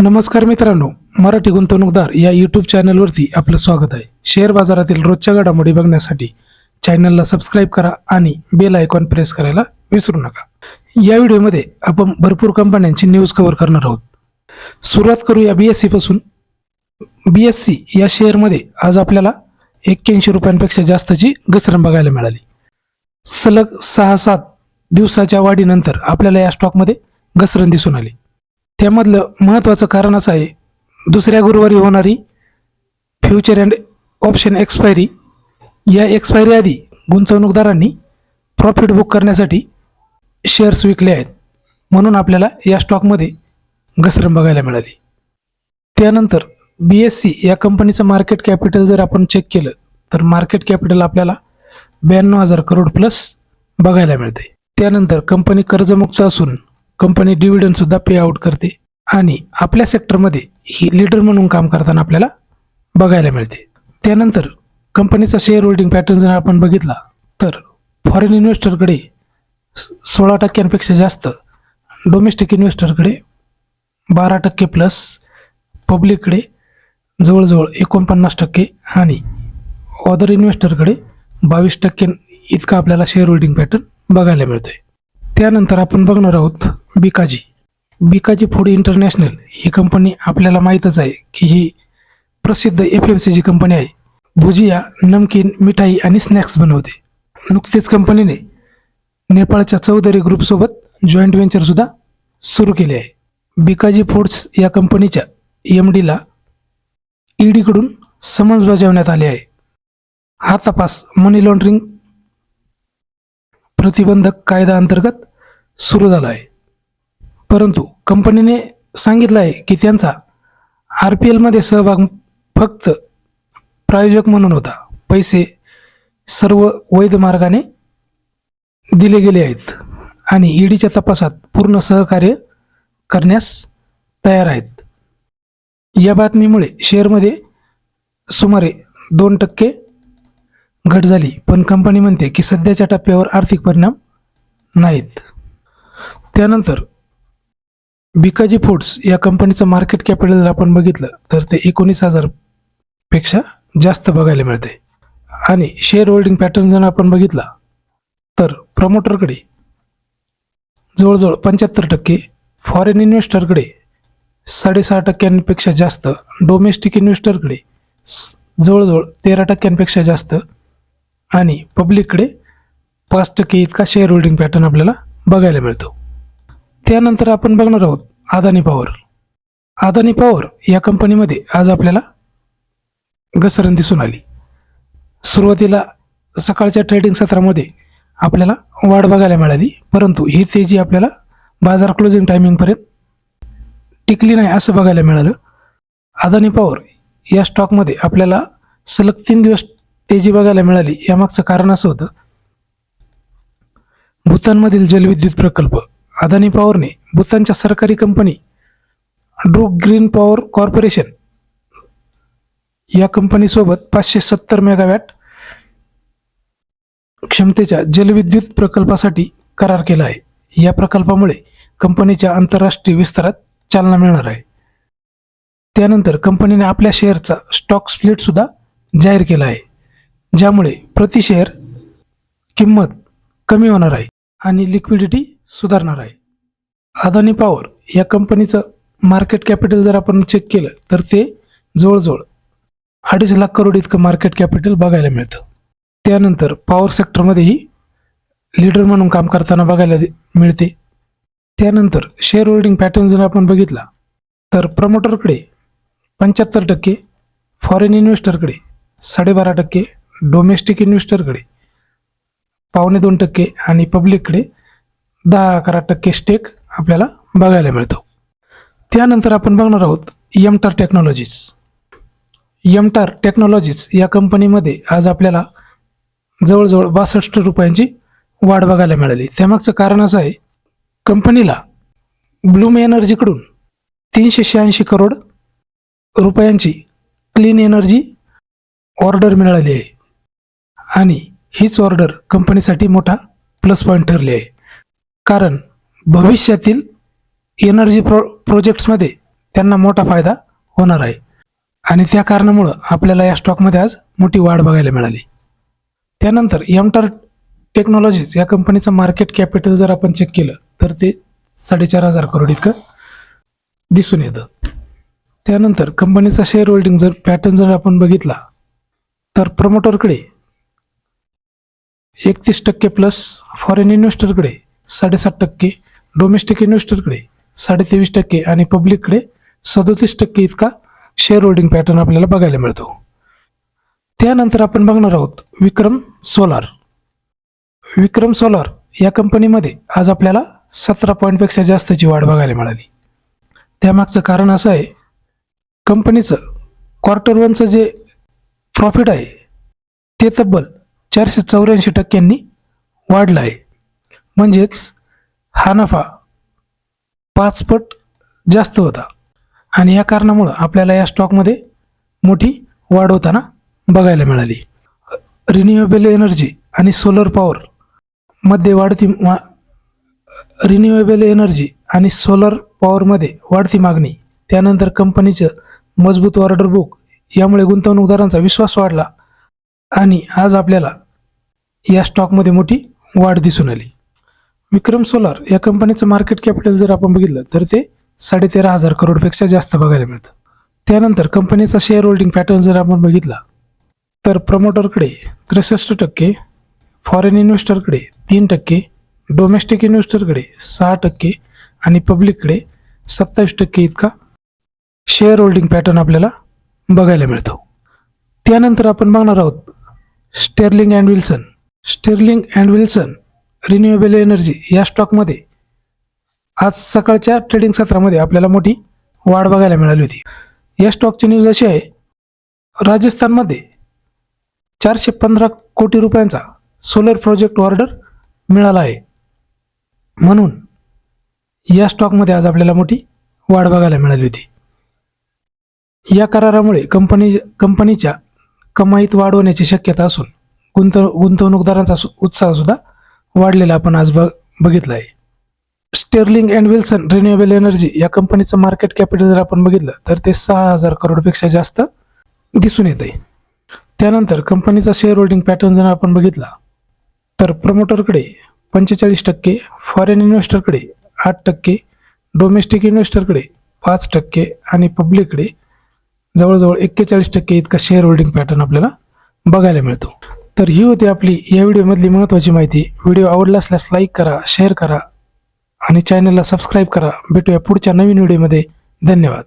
नमस्कार मित्रांनो मराठी गुंतवणूकदार या यूट्यूब चॅनलवरती आपलं स्वागत आहे. शेअर बाजारातील रोजच्या घडामोडी बघण्यासाठी चॅनलला सबस्क्राईब करा आणि बेल आयकॉन प्रेस करायला विसरू नका. या व्हिडिओमध्ये आपण भरपूर कंपन्यांची न्यूज कव्हर करणार आहोत. सुरुवात करूया बी एस सीपासून बी एस सी या शेअरमध्ये आज आपल्याला एक्क्याऐंशी रुपयांपेक्षा जास्तची घसरण बघायला मिळाली. सलग सहा सात दिवसाच्या वाढीनंतर आपल्याला या स्टॉकमध्ये घसरण दिसून आली. त्यामधलं महत्त्वाचं कारण असं आहे दुसऱ्या गुरुवारी होणारी फ्युचर अँड ऑप्शन एक्सपायरी या एक्सपायरी आधी गुंतवणूकदारांनी प्रॉफिट बुक करण्यासाठी शेअर्स विकले आहेत. म्हणून आपल्याला या स्टॉकमध्ये घसरण बघायला मिळाली. त्यानंतर बी एस सी या कंपनीचं मार्केट कॅपिटल जर आपण चेक केलं तर मार्केट कॅपिटल आपल्याला ब्याण्णव हजार करोड प्लस बघायला मिळते. त्यानंतर कंपनी कर्जमुक्त असून कंपनी डिव्हिडंड सुद्धा पे आउट करते. आणि आपल्या सेक्टरमध्ये ही लीडर म्हणून काम करताना आपल्याला बघायला मिळते. त्यानंतर कंपनीचा शेअर होल्डिंग पॅटर्न जर आपण बघितला तर फॉरेन इन्व्हेस्टरकडे सोळा टक्क्यांपेक्षा जास्त डोमेस्टिक इन्व्हेस्टरकडे बारा टक्के प्लस पब्लिककडे जवळजवळ एकोणपन्नास टक्के आणि ऑदर इन्व्हेस्टरकडे बावीस टक्के इतका आपल्याला शेअर होल्डिंग पॅटर्न बघायला मिळतोय. त्यानंतर आपण बघणार आहोत बिकाजी. बिकाजी फूड इंटरनॅशनल ही कंपनी आपल्याला माहीतच आहे की ही प्रसिद्ध एफ एम सीची कंपनी आहे. भुजिया नमकीन मिठाई आणि स्नॅक्स बनवते. नुकतीच कंपनीने नेपाळच्या चौधरी ग्रुपसोबत जॉईंट व्हेंचरसुद्धा सुरू केले आहे. बिकाजी फूड्स या कंपनीच्या एम डीला ईडीकडून समन्स बजावण्यात आले आहे. हा तपास मनी लॉन्ड्रिंग प्रतिबंधक कायदा अंतर्गत सुरू झाला आहे परंतु कंपनीने सांगितलं आहे की त्यांचा आर पी एलमध्ये सहभाग फक्त प्रायोजक म्हणून होता. पैसे सर्व वैध मार्गाने दिले गेले आहेत आणि ईडीच्या तपासात पूर्ण सहकार्य करण्यास तयार आहेत. या बातमीमुळे शेअरमध्ये सुमारे दोन टक्के घट झाली पण कंपनी म्हणते की सध्याच्या टप्प्यावर आर्थिक परिणाम नाहीत. त्यानंतर बिकाजी फूड्स या कंपनीचं मार्केट कॅपिटल जर आपण बघितलं तर ते एकोणीस हजारपेक्षा जास्त बघायला मिळते. आणि शेअर होल्डिंग पॅटर्न जर आपण बघितला तर प्रमोटरकडे जवळजवळ पंच्याहत्तर टक्के फॉरेन इन्व्हेस्टरकडे साडेसहा टक्क्यांपेक्षा जास्त डोमेस्टिक इन्व्हेस्टरकडे जवळजवळ तेरा टक्क्यांपेक्षा जास्त आणि पब्लिककडे पाच टक्के इतका शेअर होल्डिंग पॅटर्न आपल्याला बघायला मिळतो. त्यानंतर आपण बघणार आहोत अदानी पॉवर. अदानी पॉवर या कंपनीमध्ये आज आपल्याला घसरण दिसून आली. सुरुवातीला सकाळच्या ट्रेडिंग सत्रामध्ये आपल्याला वाढ बघायला मिळाली परंतु ही तेजी आपल्याला बाजार क्लोजिंग टायमिंगपर्यंत टिकली नाही असं बघायला मिळालं. अदानी पॉवर या स्टॉकमध्ये आपल्याला सलग तीन दिवस तेजी बघायला मिळाली. यामागचं कारण असं होतं भूतानमधील जलविद्युत प्रकल्प अदानी पॉवरने भूतानच्या सरकारी company Druk green power corporation या कंपनीसोबत पाचशे सत्तर मेगावॅट क्षमतेच्या जलविद्युत प्रकल्पासाठी करार केला आहे. या प्रकल्पामुळे कंपनीच्या आंतरराष्ट्रीय विस्तारात चालना मिळणार आहे. त्यानंतर कंपनीने आपल्या शेअरचा स्टॉक स्प्लिटसुद्धा जाहीर केला आहे ज्यामुळे प्रति शेअर किंमत कमी होणार आहे. आणि लिक्विडिटी सुधारणार आहे. अदानी पॉवर या कंपनीचं मार्केट कॅपिटल जर आपण चेक केलं तर ते जवळजवळ अडीच लाख करोड इतकं मार्केट कॅपिटल बघायला मिळतं. त्यानंतर पॉवर सेक्टरमध्येही लीडर म्हणून काम करताना बघायला मिळते. त्यानंतर शेअर होल्डिंग पॅटर्न जर आपण बघितला तर प्रमोटरकडे पंच्याहत्तर टक्के फॉरेन इन्व्हेस्टरकडे साडेबारा टक्के डोमेस्टिक इन्व्हेस्टरकडे पावणे दोन टक्के आणि पब्लिककडे दहा अकरा टक्के स्टेक आपल्याला बघायला मिळतो. त्यानंतर आपण बघणार आहोत यमटार टेक्नॉलॉजीज यमटार टेक्नॉलॉजीज या कंपनीमध्ये आज आपल्याला जवळजवळ बासष्ट रुपयांची वाढ बघायला मिळाली. त्यामागचं कारण असं आहे कंपनीला ब्लूम एनर्जीकडून तीनशे शहाऐंशी करोड रुपयांची क्लीन एनर्जी ऑर्डर मिळाली आहे. आणि हीच ऑर्डर कंपनीसाठी मोठा प्लस पॉईंट ठरली आहे. कारण भविष्यातील एनर्जी प्रो प्रोजेक्ट्समध्ये त्यांना मोठा फायदा होणार आहे. आणि त्या कारणामुळं आपल्याला या स्टॉकमध्ये आज मोठी वाढ बघायला मिळाली. त्यानंतर एमटार टेक्नॉलॉजीज या कंपनीचं मार्केट कॅपिटल जर आपण चेक केलं तर ते साडेचार हजार करोड इतकं दिसून येतं. त्यानंतर कंपनीचा शेअर होल्डिंग जर पॅटर्न जर आपण बघितला तर प्रमोटरकडे एकतीस टक्के प्लस फॉरेन इन्व्हेस्टरकडे साडेसात टक्के डोमेस्टिक इन्व्हेस्टरकडे साडेतेवीस टक्के आणि पब्लिककडे सदोतीस टक्के इतका शेअर होल्डिंग पॅटर्न आपल्याला बघायला मिळतो. त्यानंतर आपण बघणार आहोत विक्रम सोलार. विक्रम सोलार या कंपनीमध्ये आज आपल्याला सतरा पॉईंटपेक्षा जास्तची वाढ बघायला मिळाली. त्यामागचं कारण असं आहे कंपनीचं क्वार्टर वनचं जे प्रॉफिट आहे ते तब्बल चारशे चौऱ्याऐंशी टक्क्यांनी वाढलं आहे. म्हणजेच हा नफा पाचपट जास्त होता. आणि या कारणामुळं आपल्याला या स्टॉकमध्ये मोठी वाढ होताना बघायला मिळाली. रिन्युएबल एनर्जी आणि सोलर पॉवर मध्ये वाढती मा रिन्युएबल एनर्जी आणि सोलर पॉवरमध्ये वाढती मागणी त्यानंतर कंपनीचं मजबूत ऑर्डर बुक यामुळे गुंतवणूकदारांचा विश्वास वाढला. आणि आज आपल्याला या स्टॉकमध्ये मोठी वाढ दिसून आली. विक्रम सोलार या कंपनीचं मार्केट कॅपिटल जर आपण बघितलं तर ते साडेतेरा हजार करोडपेक्षा जास्त बघायला मिळतं. त्यानंतर कंपनीचा शेअर होल्डिंग पॅटर्न जर आपण बघितला तर प्रमोटरकडे त्रेसष्ट टक्के फॉरेन इन्व्हेस्टरकडे तीन टक्के डोमेस्टिक इन्व्हेस्टरकडे सहा टक्के आणि पब्लिककडे सत्तावीस टक्के इतका शेअर होल्डिंग पॅटर्न आपल्याला बघायला मिळतो. त्यानंतर आपण बघणार आहोत Sterling and Wilson. Sterling and Wilson renewable energy या स्टॉकमध्ये आज सकाळच्या ट्रेडिंग सत्रामध्ये आपल्याला मोठी वाढ बघायला मिळाली होती. या स्टॉकची न्यूज अशी आहे राजस्थानमध्ये चारशे पंधरा कोटी रुपयांचा सोलर प्रोजेक्ट ऑर्डर मिळाला आहे. म्हणून या स्टॉकमध्ये आज आपल्याला मोठी वाढ बघायला मिळाली होती. या करारामुळे कंपनी कंपनीच्या कमाईत वाढ होण्याची शक्यता असून गुंतव गुंतवणूकदारांचा सु- उत्साह सुद्धा वाढलेला आपण आज बघ बघितला आहे Sterling and Wilson renewable energy या कंपनीचं मार्केट कॅपिटल जर आपण बघितलं तर ते सहा हजार करोडपेक्षा जास्त दिसून येत आहे त्यानंतर कंपनीचा शेअर होल्डिंग पॅटर्न जर आपण बघितला तर प्रमोटरकडे पंचेचाळीस टक्के फॉरेन इन्व्हेस्टरकडे आठ टक्के डोमेस्टिक इन्व्हेस्टरकडे पाच टक्के आणि पब्लिककडे जवळजवळ एक्केचाळीस टक्के इतका शेअर होल्डिंग पॅटर्न आपल्याला बघायला मिळतो. तर ही होती आपली या व्हिडिओमधली महत्त्वाची माहिती. व्हिडिओ आवडला असल्यास लाईक करा शेअर करा आणि चॅनलला सबस्क्राईब करा. भेटूया पुढच्या नवीन व्हिडिओमध्ये धन्यवाद.